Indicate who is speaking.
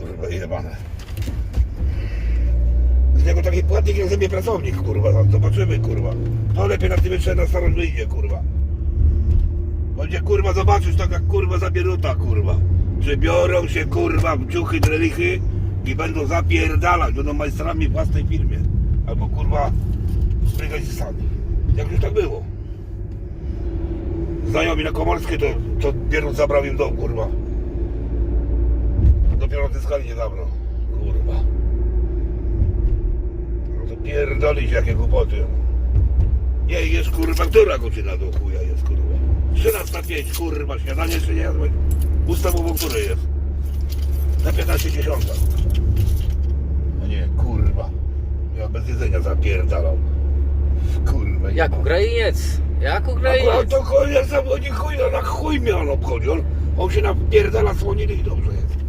Speaker 1: Kurwa jebane. Z niego taki płatnik jak sobie pracownik, kurwa. Zobaczymy, kurwa. To lepiej na tym jeszcze na starą wyjdzie, kurwa. Będzie kurwa zobaczysz tak jak kurwa zabieruta, kurwa. Że biorą się kurwa w ciuchy, drelichy i będą zapierdalać, będą majstrami w własnej firmie. Albo kurwa brygadzistami. Jak już tak było. Znajomi na Komorskie to, to Bierut zabrał im dom, kurwa. Dopiero odzyskali nie zabrał. Kurwa. No to pierdolić jakie głupoty. Nie, jest kurwa, która godzina do chuja jest kurwa? 13 na 5, kurwa, śniadanie czy nie jadłeś? Ustawowo który jest? Na 15 dziesiąta. No nie, kurwa. Ja bez jedzenia zapierdalał. Kurwa.
Speaker 2: Jak. Ukrainiec. Jak
Speaker 1: Akurat
Speaker 2: Ukrainiec.
Speaker 1: to chuj, ja sam nie chuj, no na chuj mnie on obchodzi. On, on się napierdala słoniny i dobrze jest.